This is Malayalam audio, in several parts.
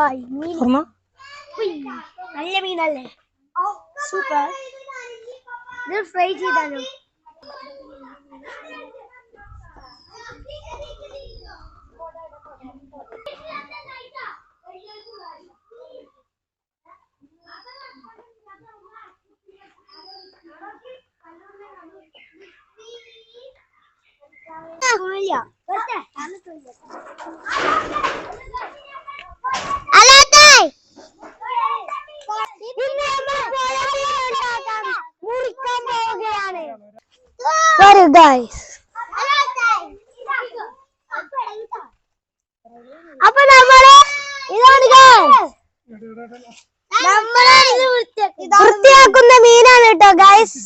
ഹായ് മീൻ നല്ല മീനല്ലേ സൂപ്പർ ഇത് ഫ്രൈ ചെയ്താലോ ഇല്ല. വെറുതെ. ഇന്ന് വരൂ ഗൈസ് അപ്പൊ നമ്മൾ ഇതാണ് guys. നമ്മൾ വൃത്തിയാക്കുന്ന മീനാണ് കേട്ടോ ഗൈസ്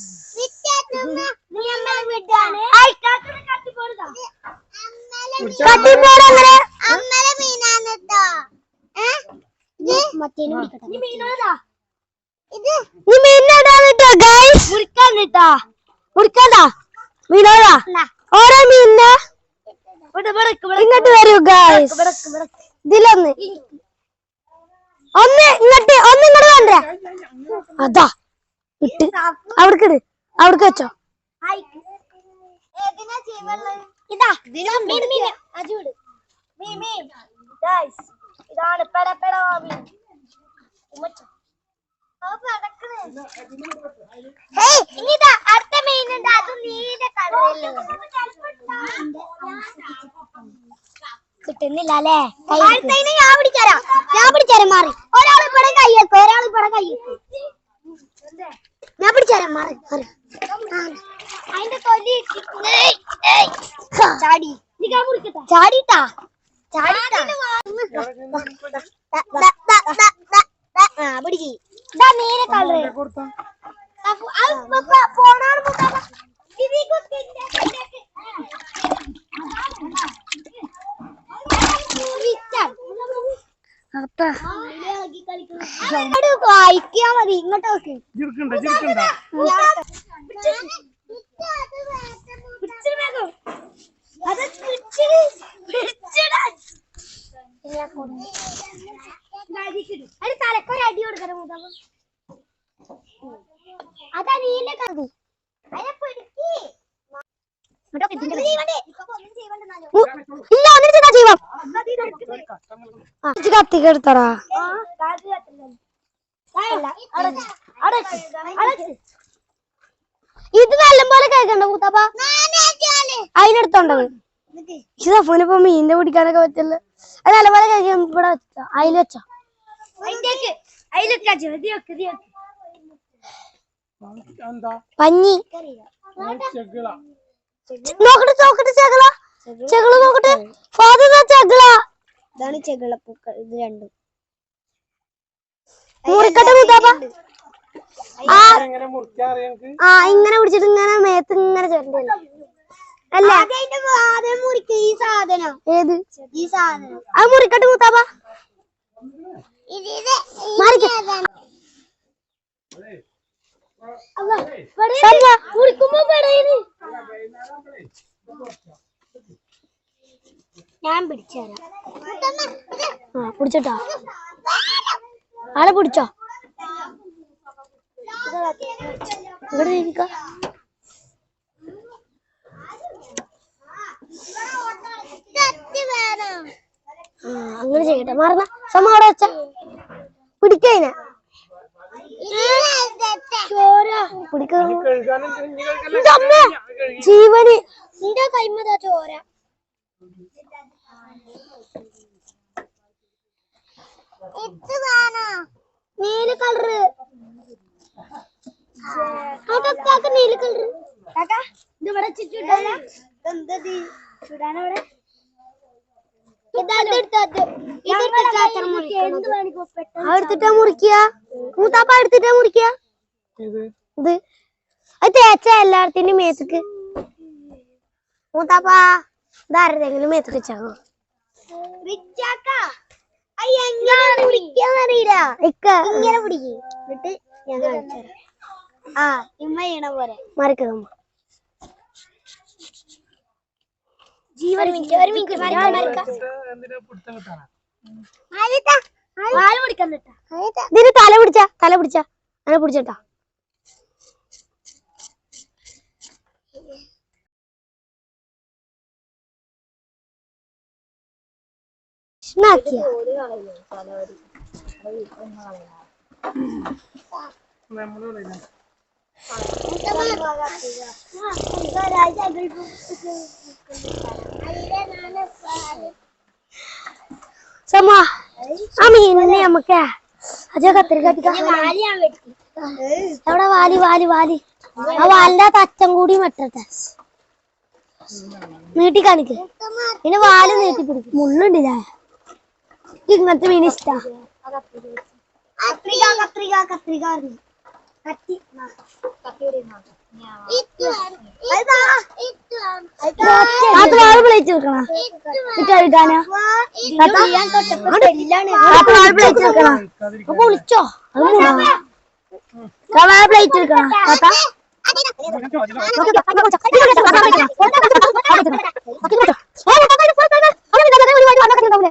കട്ടിപ്പോട് അങ്ങനെ നീ മീനിടാണ് കേട്ടോ ഗൈസ് മുറിക്കാൻ കേട്ടാ മുറിക്കണ്ട മീനോടാ ഓരോ മീനിനെ ഇങ്ങോട്ട് വരൂ ഗായ്സ് ഇതിലൊന്ന്. ഒന്ന് ഇങ്ങോട്ട് ഒന്ന് ഇങ്ങോട്ട് വേണ്ട? അതാ ഇട്ട്. അവിടേക്ക് ഇട്. അവിടേക്ക് വെച്ചോ. ഇതാണ് പെട പെട അടുത്ത മീൻ ഉണ്ട് അത് നീല കളറിൽ കിട്ടുന്നില്ല അല്ലേ? അടുത്തതിനെ ഞാൻ പിടിച്ചരാം ഞാൻ പിടിച്ചരാം മാറി. ഒരാൾ ഇവിടെ കയ്യേക്കും ഒരാൾ ഇവിടെ കയ്യേക്കും ഞാൻ പിടിച്ചരാം മാറി മാറി. അതിന്റെ തൊലി ചാടി. ചാടിട്ടാ? ചാടിട്ടാ? ആ ഇതാ നീല കൊടുത്താ? പോണാണ് ഇതിൽ കുത്തി വായിക്കാ മതി ഇങ്ങോട്ട് നോക്ക്. ഇല്ല ചെയ്യാം കത്തിക്കാം കത്തിക്കെടുത്തറാ ഇത് നല്ലപോലെ കഴിക്കണ്ട കൂത്തപ്പ അതിനെടുത്തോണ്ടത് ഇതാ ഫോണിപ്പോ മീനിന്റെ പിടിക്കാനൊക്കെ പറ്റില്ല? അത് നല്ലപോലെ കഴിക്കാൻ ഇവിടെ വെച്ചോ അതിൽ വെച്ചോ. പഞ്ഞി നോക്കട്ടെ നോക്കട്ടെ ചെകള ചെകള നോക്കട്ടെ. ഫാദർ ചെകള ഇതാണ് ചെകളപ്പൂക്കൾ ഇത് രണ്ടും. മുറിക്കട്ടെ മുത്താപ്പ. ആ എങ്ങനെ മുറിക്കാൻ അറിയാം എനിക്ക്. ആ ഇങ്ങനെ പിടിച്ചിട്ട് ഇങ്ങനെ മേത്ത് ഇങ്ങനെ ചേരണ്ടല്ലോ അല്ല. ആദ്യം മുറിക്ക ഈ സാധനം. ഏത്? ഈ സാധനം. അത് മുറിക്കട്ടെ മുത്താപ്പ. മുറിക്കുമ്പോ പെടയിൽ ഞാൻ പിടിച്ചുതരാം. ആ പിടിച്ചോട്ടോ ആളെ പിടിച്ചോ. ഇവിടെ ഇരിക്ക? ആ അങ്ങനെ ചെയ്യട്ടെ. മറന്ന സമ അവിടെ വെച്ച പിടിക്കതിനെ ചോര പിടിക്ക കഴുകാനും ഇനി കഴുകല്ലേ? ഇന്റെ അമ്മ ജീവന്. നിന്റെ കൈമതാ ചോര. നീല കളറ്. നീല കളറ്. കാക്ക ഇത് ഇവിടെ ചുറ്റിട്ടല്ല എന്തത് ചുടാനവിടെ? എടുത്തിട്ടാ മുറിക്കുക. മൂത്താപ്പ എടുത്തിട്ടാ മുറിക്കുക. ഇത് അത് തേച്ച എല്ലായിടത്തിന്റെയും മേത്തക്ക്. മൂത്താപ്പാ ഇതാരെങ്കിലും മേത്തക്ക് വെച്ചാണോ? ഇങ്ങനെ പിടിക്ക്. എന്നിട്ട് ഞാൻ കാണിച്ചു ആ ഇമ്മ ചെയ്യണ പോലെ. മറിക്കുക ജീവൻ മിനിറ്റ് ഒരു മിനിറ്റ് മറിക്കാം മറിക്കാം ഇതിന് തല പിടിച്ച തല പിടിച്ച. അങ്ങനെ പിടിച്ചട്ടാ. കളയില്ല. സമ ആ മീനിനെ നമുക്ക്? അജ കത്തിരിക്ക വാലി വാലി വാലി ആ വാലിന്റെ അച്ഛൻ കൂടി മറ്റത്തെ നീട്ടി കാണിക്ക്. പിന്നെ വാൽ നീട്ടി പിടിക്കും. മുള്ളുണ്ടില്ലേ? ഇങ്ങനത്തെ മീൻ ഇഷ്ടാ. കത്രിക കത്രിക കത്രിക കത്തി പ്ലേറ്റ് വെക്കണ കഴുകാനാ പ്ലേറ്റ് വെക്കണ. അപ്പൊ വിളിച്ചോ. പ്ലേറ്റ് വെക്കണ താത്ത ഇതിനൊക്കെ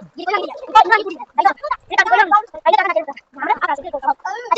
Ahí está, ahí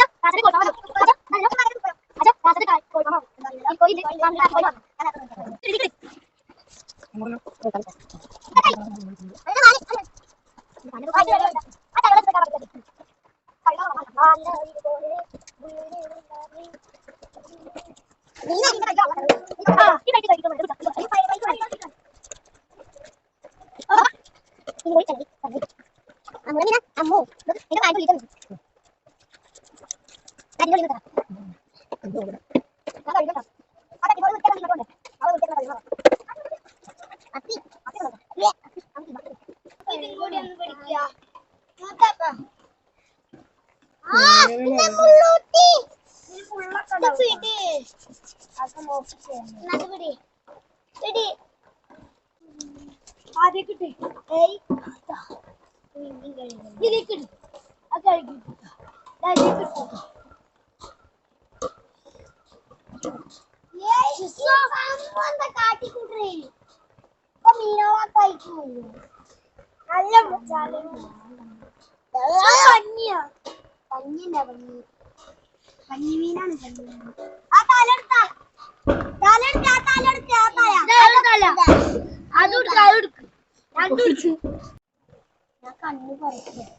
ആദ്യം കിട്ടി ഇതിലേക്ക് അത് കഴുകി കിട്ടും Yes, yes, I'm on the carticulary. Come here, I'll take you. കഞ്ഞിമീനാണ് ആ തലെടുത്ത തലെടുത്ത തലെടുത്ത തല. അത് കൊടുക്ക അത് കൊടുക്ക രണ്ടു ഞാൻ കണ്ണു പറിക്കാം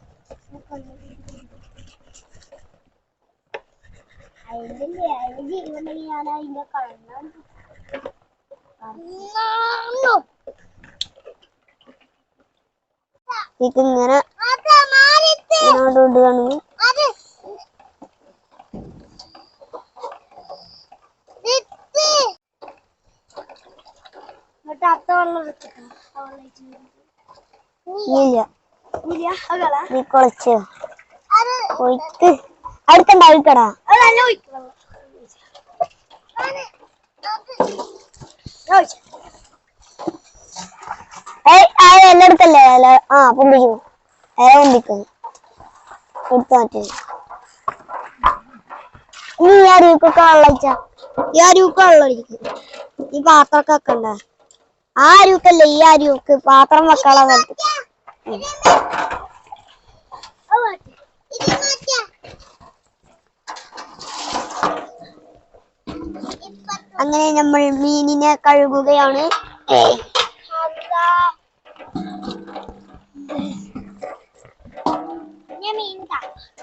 അതിന്റെ അതിന്റെ ജീവനുണ്ടെങ്കിൽ ഞാൻ അതിന്റെ കണ്ണാണ് അടുത്ത വെള്ളം ഇല്ല. നീ കുളച്ച്. ഒഴിക്ക്. അടുത്തുണ്ടാവിക്കടാ ഏയ് ആ എന്റെ അടുത്തല്ലേ ഇല ആ പൊമ്പിക്കുന്നു ഇല പൊമ്പിക്കുന്നു എടുത്തു മാറ്റി. നീ ഈ അരുവിക്കൊക്കെ വെള്ളച്ച ഈ അരുവിക്ക് വെള്ളം ഈ പാത്രമൊക്കെ വെക്കണ്ട ആ അരുവിക്കല്ലേ ഈ അരുവിക്ക് പാത്രം വെക്കാനുള്ള സ്ഥലത്ത് അങ്ങനെ നമ്മൾ മീനിനെ കഴുകുകയാണ്.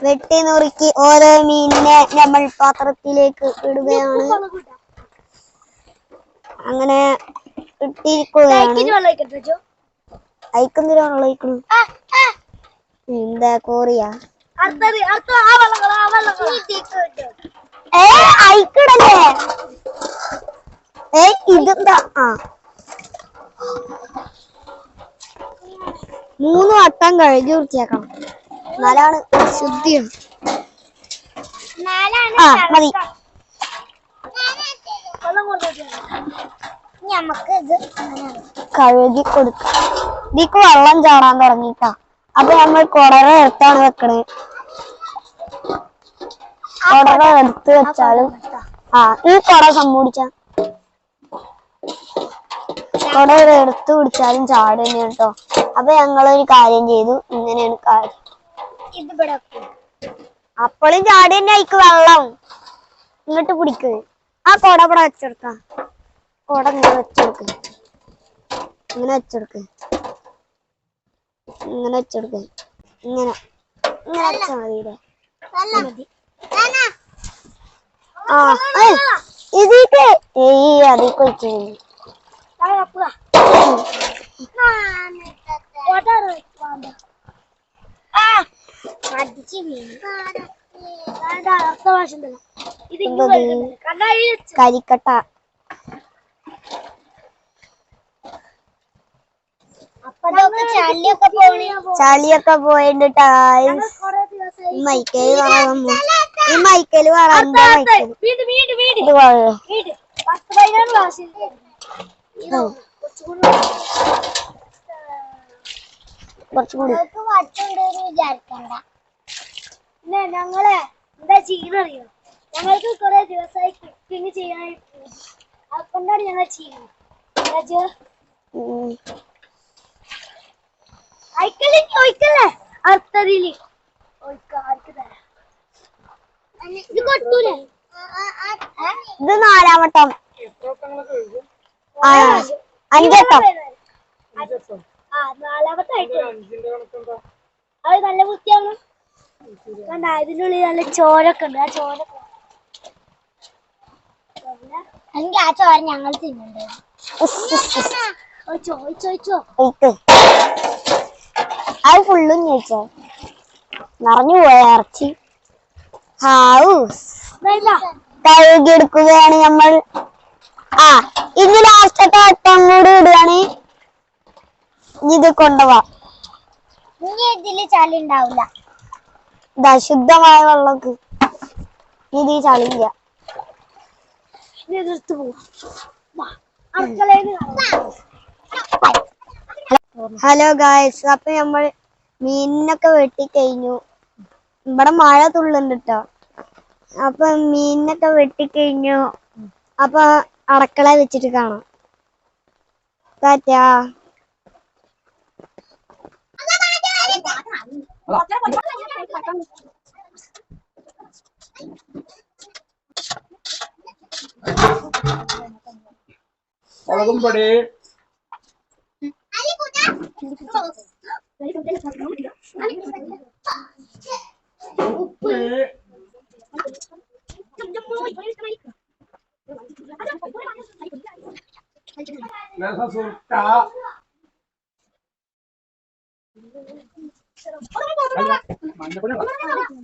വെട്ടി നുറുക്കി ഓരോ മീനിനെ നമ്മൾ പാത്രത്തിലേക്ക് ഇടുകയാണ്. അങ്ങനെ ഇട്ടിരിക്കുകയാണ്. ഒഴിക്കണം. എന്താ കോറിയ? ഏ അയക്കിടല്ലേ? ഏ ഇതെന്താ? ആ. മൂന്ന് വട്ടം കഴുകി വൃത്തിയാക്കണം. എന്നാലാണ് ശുദ്ധിയാണ് ആ മതി. ഇത് കഴുകി കൊടുക്ക. ഇതിക്ക് വെള്ളം ചാടാൻ തുടങ്ങിട്ടാ അപ്പൊ നമ്മൾ കൊടറ എടുത്താണ് വെക്കണേ. കൊടറ എടുത്ത് വെച്ചാലും ആ ഈ കൊട സമ്മൂടിച്ച കൊട എടുത്തു പിടിച്ചാലും ചാടുന്നു കേട്ടോ അപ്പൊ ഞങ്ങളൊരു കാര്യം ചെയ്തു. ഇങ്ങനെയാണ് കാര്യം. ഇതിവിടെ അപ്പോഴും ചാടി തന്നെ അയക്ക് വെള്ളം. ഇങ്ങോട്ട് പിടിക്ക് ആ കൊട ഇവിടെ വെച്ചെടുക്ക. കൊട ഇങ്ങനെ വെച്ചെടുക്ക്. ഇങ്ങനെ വെച്ചെടുക്ക്. ഇങ്ങനെ വെച്ചെടുക്ക്. ഇങ്ങനെ. ഇങ്ങനെ വെച്ചാ മതിയില്ലേ മതി. ആ ഏയ്, ഇതിക്ക്. ഏയ് അതിക്ക് വെച്ചു അടിച്ച് വീണു അടുത്ത പ്രാവശ്യം കരിക്കട്ട അപ്പൊ ഇതൊക്കെ ചളിയൊക്കെ പോയിട്ട് ടൈൽസ് മൈക്കൽ കാണാൻ ഈ മൈക്കൽ വീട് ഇത് കൊള്ളാം കുറച്ചുകൂടി. വിചാരിക്കണ്ട. ഞങ്ങൾ എന്താ ചെയ്യുന്നറിയോ? ഞങ്ങൾക്ക് കുറെ ദിവസമായി കുക്കിംഗ് ചെയ്യാനായിട്ട്. അതുകൊണ്ടാണ് ഞങ്ങൾ ചെയ്യുന്നത്. രാജു ഉം. അയക്കല്ലേ ഒഴിക്കല്ലേ? അർത്ഥതിൽ ഇത് കൊട്ടൂലേ? ഇത് നാലാമട്ടം ആ അഞ്ചട്ടം ആ നാലാമത്തെ ആയിട്ട് അത് നല്ല വൃത്തിയാവണം കണ്ട ഉള്ളിൽ നല്ല ചോരൊക്കെ ഉണ്ട്. ആ ചോരൊക്കെ. എനിക്ക് ആ ചോര ഞങ്ങൾ തിന്നുണ്ട്. ഒയ്ക്ക് അത് ഫുള്ളും ചോദിച്ചോ നിറഞ്ഞു പോയ ഇറച്ചി? ഹാവൂ. കഴുകിയെടുക്കുകയാണ് നമ്മൾ. ആ ഇനി ലാസ്റ്റത്തെ വട്ടം കൂടി ഇടുകയാണ്. ഇത് കൊണ്ടുപോവാ ഇനി ഇതിൽ ചളി ഉണ്ടാവില്ല ഇതാ ശുദ്ധമായ വെള്ളക്ക് ഇത് ചളിയില്ല അടുക്കളയിൽ ഹലോ ഗായ്സ് അപ്പൊ നമ്മൾ മീനിനൊക്കെ വെട്ടി കഴിഞ്ഞു ഇവിടെ മഴ തുള്ളുണ്ട് കേട്ടോ അപ്പൊ മീനിനൊക്കെ വെട്ടി കഴിഞ്ഞു അപ്പൊ അടക്കള വെച്ചിട്ട് കാണാം. ടാറ്റാ. മുളകും പൊടി ഉപ്പ് ലേശം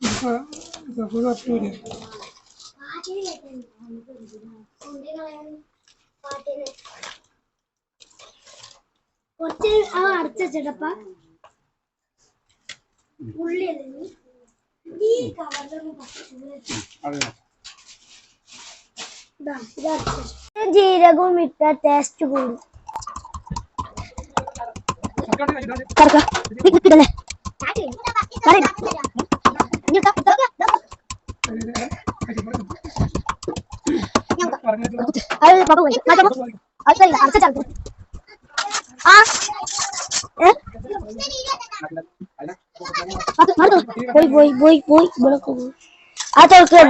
കൊണ്ട് കറിവെക്കല്ലേ? കറിയല്ല, പൊ- പൊരിക്കാനുള്ള. ഇപ്പൊ ഇതൊക്കെ കപ്പൂര്. കുറച്ച് ആ അടച്ച വെച്ചിട്ടപ്പ ഉള്ളിയല്ലേ ഈ കവറിലൊന്നും പറ്റില്ല അതെ. ഇതാ ഇത് അടച്ച ജീരകവും ഇട്ട ടേസ്റ്റ് കൂടും ഇങ്ങോട്ട് പോയി. പോയി പോയി പോയി ഇവിടെ പോയി ആ തുറക്ക്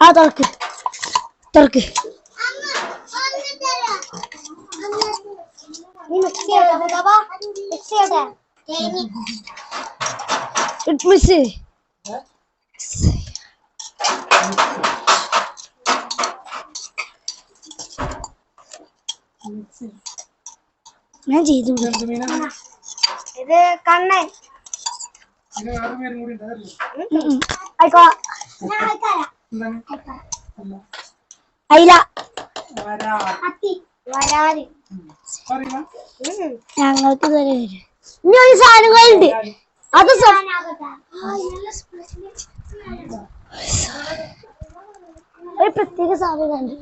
ആ, തുറക്ക് തുറക്ക് മിക്സ് ചെയ്യട്ടെ ബാബാ മിക്സ് ചെയ്യട്ടെ തേങ്ങ മിസ് ഞാൻ ചെയ്തു ഇത് കണ്ണൻ. ആയിക്കോ അയില വരാ അത്തി വരാൽ അറിയില്ല ഞങ്ങൾക്ക് ഇതുവരെ വരും ഇനി ഒരു സാധനങ്ങളുണ്ട് അത് സ്വ- ഒരു പ്രത്യേക പറയണ്ടേ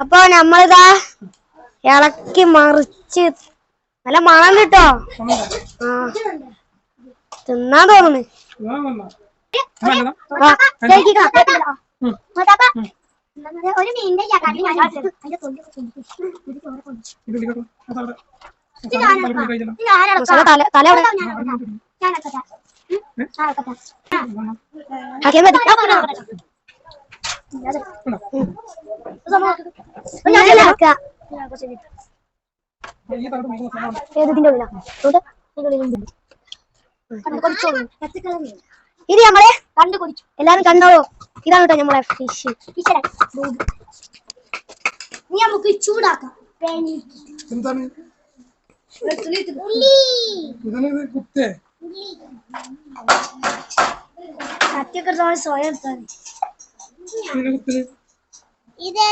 അപ്പൊ നമ്മളിതാ ഇളക്കി മറിച്ച് നല്ല മണം കിട്ടോ? ആ. തിന്നാൻ തോന്നുന്നു. ഒരു മീനിന്റെ ഏതിന്റെ ഉള്ളിലാണ്? ഇതിന്റെ ഉള്ളിലുണ്ട്. ഇത് നമ്മളെ കണ്ടു കുടിച്ചു. എല്ലാരും കണ്ടോളൂ. ഇതാണ് കേട്ടോ നമ്മളെ ഫിഷ് ഇനി നമുക്ക് ചൂടാക്കാം. എന്താണ്? സ്വയം ഇത്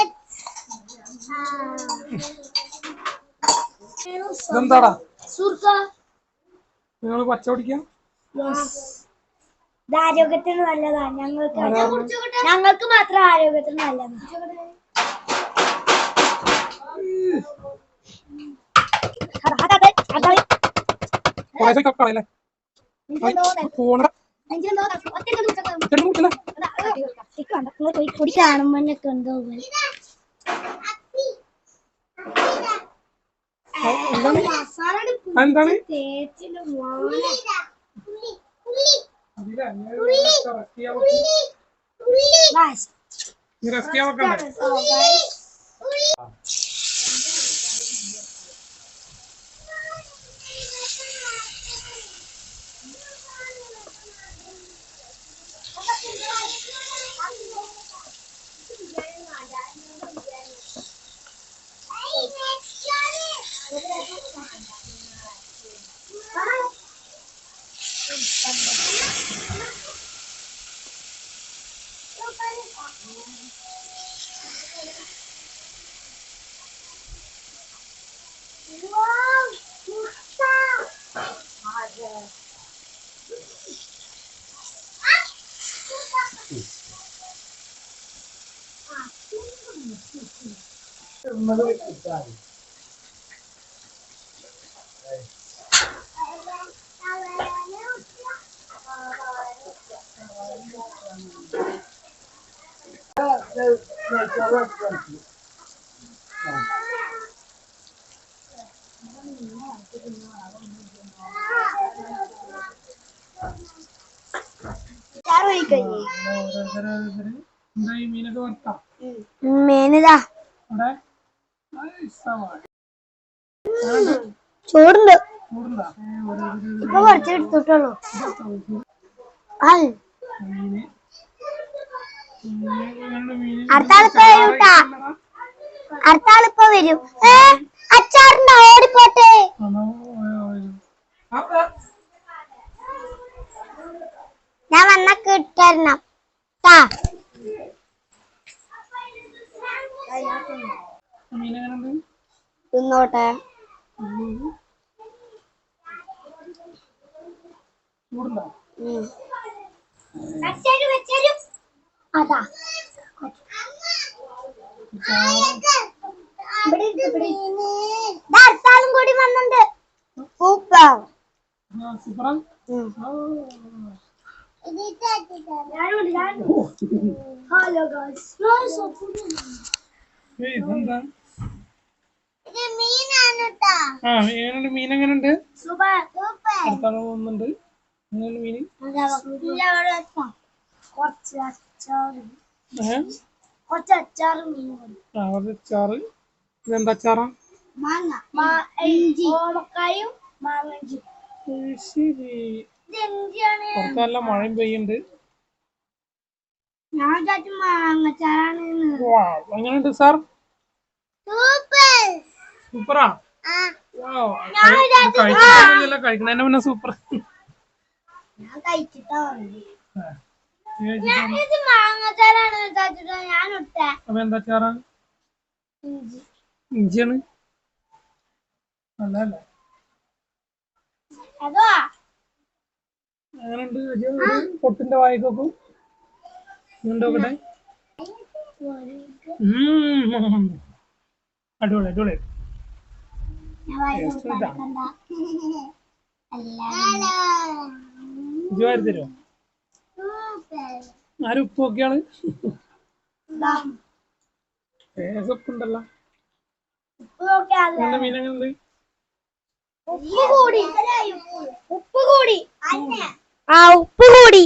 ഇതെന്താടാ? സുർക്ക. നിങ്ങൾ പച്ച പിടിക്കാം ഇത് ആരോഗ്യത്തിന് നല്ലതാ ഞങ്ങൾക്ക് ഞങ്ങൾക്ക് മാത്രം ആരോഗ്യത്തിന് നല്ലതാ കുറേശ്ശെ കളയല്ലേ പോണ ചെടി മുട്ടില്ല പൊടി കാണുമ്പോഴൊക്കെ എന്തോ പോലെ. എന്താണ് തേച്ചിൽ അതിലെ റെസ്റ്റ് ചെയ്യാൻ വെക്കണ്ടേ എന്താ ഈ മീനൊക്കെ വറുത്താ മേനിതാ അവിടെ ഐസവാ. ചോറുണ്ട് ചൂടുണ്ടാ? ഇപ്പൊ കുറച്ച് എടുത്തിട്ടുള്ളൂ ആ മീന് മീന് മീന് അടുത്ത ആളിപ്പോ വരും ട്ടാ. അടുത്ത ആളിപ്പോ വരും. ഏ അച്ചാറുണ്ടോ ഓടിപ്പോട്ടെ. ഞാൻ വന്ന കിട്ടരണം ട്ടാ. തിന്നോട്ടെ. അതാ. അടുത്താളും കൂടി വന്നിട്ടുണ്ട് സൂപ്പർ സൂപ്പറാ. ഹലോ ഇതെന്താ. ആ എങ്ങനെയുണ്ട് മീൻ സൂപ്പർ സൂപ്പർ. അടുത്താണ് തോന്നുന്നുണ്ട് മീൻ. കുറച്ച് കുറച്ച് അച്ചാർ മീൻ ആ ഒരു അച്ചാറ് ഇതെന്താ അച്ചാറാ മാങ്ങ ഓമക്കായും മാങ്ങഞ്ചി ഏയ്, ശരി. പുറത്ത് നല്ല മഴയും പെയ്യുന്നുണ്ട് ഞാൻ മാങ്ങച്ചാറാണ് എങ്ങനെയുണ്ട് സാർ? സൂപ്പർ. സൂപ്പറാ? കഴിക്കണതിന്റെ മുന്നേ സൂപ്പർ. ഞാൻ കഴിച്ചിട്ടാ അപ്പൊ എന്താ ഇഞ്ചിയാണ്? പൊട്ടിന്റെ വായിക്കോക്കൂ നോക്കട്ടെ. ഉം. അടിപൊളി അടിപൊളി. ഇജ്ജ് വാരി തരുമോ ആരും ഉപ്പ് നോക്കിയാൾ. ഉപ്പുണ്ടല്ലോ ഉപ്പ് കൂടി ഉപ്പ് കൂടി ആ ഉപ്പ് കൂടി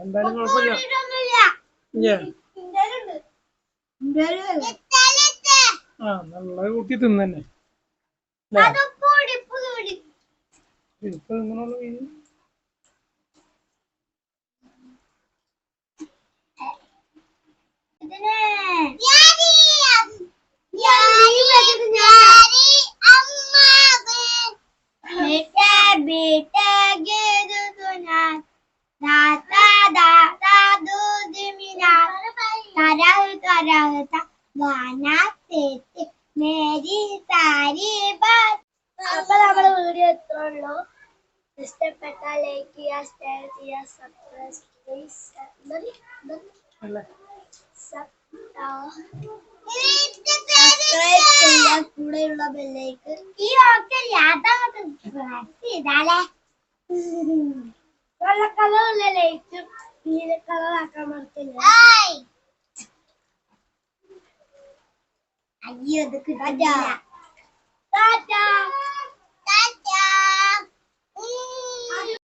എന്തായാലും കുഴപ്പമില്ല? ആ നല്ല കൂട്ടി തിന്നെ ഇങ്ങനെയുള്ള മീൻ മേരി സാരി ബാത് അപ്പൊ നമ്മളെ വീഡിയോ എത്ര ഉള്ളൂ ഇഷ്ടപ്പെട്ട ലൈക്ക് ചെയ്യുക ഷെയർ ചെയ്യുക സബ്സ്ക്രൈബ് അല്ലേ സബ്സ്ക്രൈബ് ചെയ്യാൻ കൂടെയുള്ള ബെല്ലേക്ക് ഈ ഓക്കെ യാതൊക്കെ പ്രസ് ചെയ്താലേ വെള്ള കളറുള്ള ലൈറ്റും നീല കളർ ആക്കാൻ മറക്കില്ല അയ്യോ ഇത് കിട്ടില്ല ടാറ്റാ